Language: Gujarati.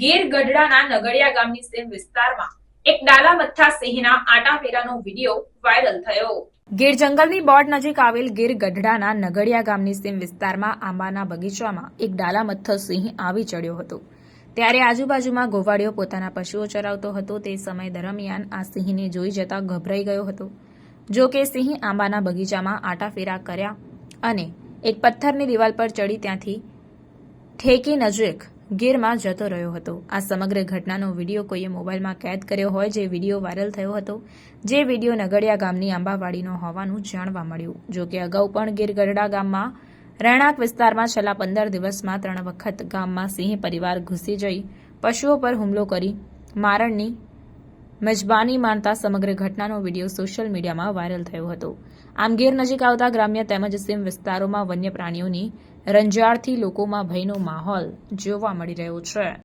ગીર ગઢડાના નગડિયા ગામની સેમ વિસ્તારમાં એક ડાલા મથ્થા સિંહના આટાફેરાનો વીડિયો વાયરલ થયો. ગીર જંગલની બોર્ડ નજીક આવેલ ગીર ગઢડાના નગડિયા ગામની સીમ વિસ્તારમાં આંબાના બગીચામાં એક ડાલામથ્થો સિંહ આવી ચડ્યો હતો. ત્યારે આજુબાજુમાં ગોવાળીઓ પોતાના પશુઓ ચરાવતો હતો. તે સમય દરમિયાન આ સિંહને જોઈ જતા ગભરાઈ ગયો હતો. જો કે સિંહ આંબાના બગીચામાં આટાફેરા કર્યા અને એક પથ્થરની દિવાલ પર ચડી ત્યાંથી ઠેકી નજીક ગીરમાં જતો રહ્યો હતો. આ સમગ્ર ઘટનાનો વીડિયો કોઈએ મોબાઈલમાં કેદ કર્યો હોય જે વીડિયો વાયરલ થયો હતો, જે વીડિયો નગડિયા ગામની આંબાવાડીનો હોવાનું જાણવા મળ્યું. જો કે અગાઉ પણ ગીર ગઢડા ગામમાં, રહેણાંક વિસ્તારમાં છેલ્લા પંદર દિવસમાં ત્રણ વખત ગામમાં સિંહ પરિવાર ઘૂસી જઈ પશુઓ પર હુમલો કરી મારણની મેજબાની માનતા સમગ્ર ઘટનાનો વીડિયો સોશિયલ મીડિયામાં વાયરલ થયો હતો. આમ ગીર નજીક આવતા ગ્રામ્ય તેમજ સીમ વિસ્તારોમાં વન્ય પ્રાણીઓની રંજાડથી લોકોમાં ભયનો માહોલ જોવા મળી રહ્યો છે.